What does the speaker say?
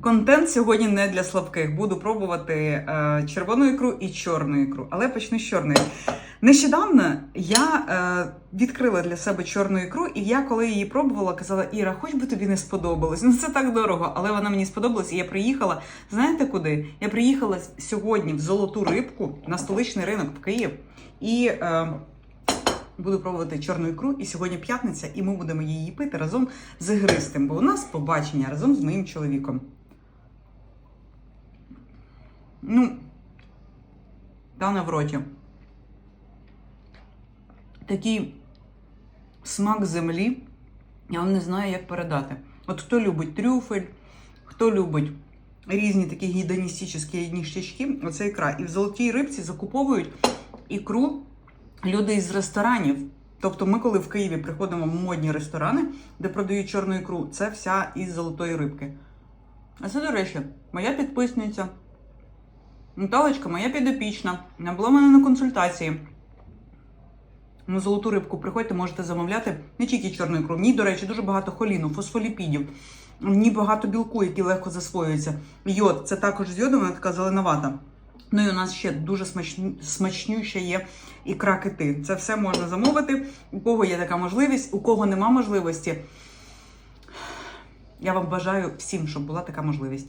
Контент сьогодні не для слабких. Буду пробувати е, червону ікру і чорну ікру, але почну з чорної. Нещодавно я е, відкрила для себе чорну ікру, і я, коли її пробувала, казала: Іра, хоч би тобі не сподобалось. Ну це так дорого, але вона мені сподобалась, і я приїхала. Знаєте куди? Я приїхала сьогодні в золоту рибку на столичний ринок в Київ і. Е, Буду пробувати чорну ікру, і сьогодні п'ятниця, і ми будемо її пити разом з ігристим, бо у нас побачення разом з моїм чоловіком. Ну, дане в роті. Такий смак землі, я вам не знаю, як передати. От хто любить трюфель, хто любить різні такі гідоністичні ніштячки, оце ікра. І в золотій рибці закуповують ікру люди із ресторанів. Тобто ми, коли в Києві приходимо в модні ресторани, де продають чорну ікру, це вся із золотої рибки. А це, до речі, моя підписниця. Наталочка, моя підопічна. Вона була в мене на консультації. На золоту рибку приходьте, можете замовляти не тільки чорну ікру. В ній, до речі, дуже багато холіну, фосфоліпідів. В ній багато білку, які легко засвоюються. Йод, це також з йодом, вона така зеленовата. Ну і у нас ще дуже смачні, смачнюща є ікра кити. Це все можна замовити. У кого є така можливість, у кого нема можливості. Я вам бажаю всім, щоб була така можливість.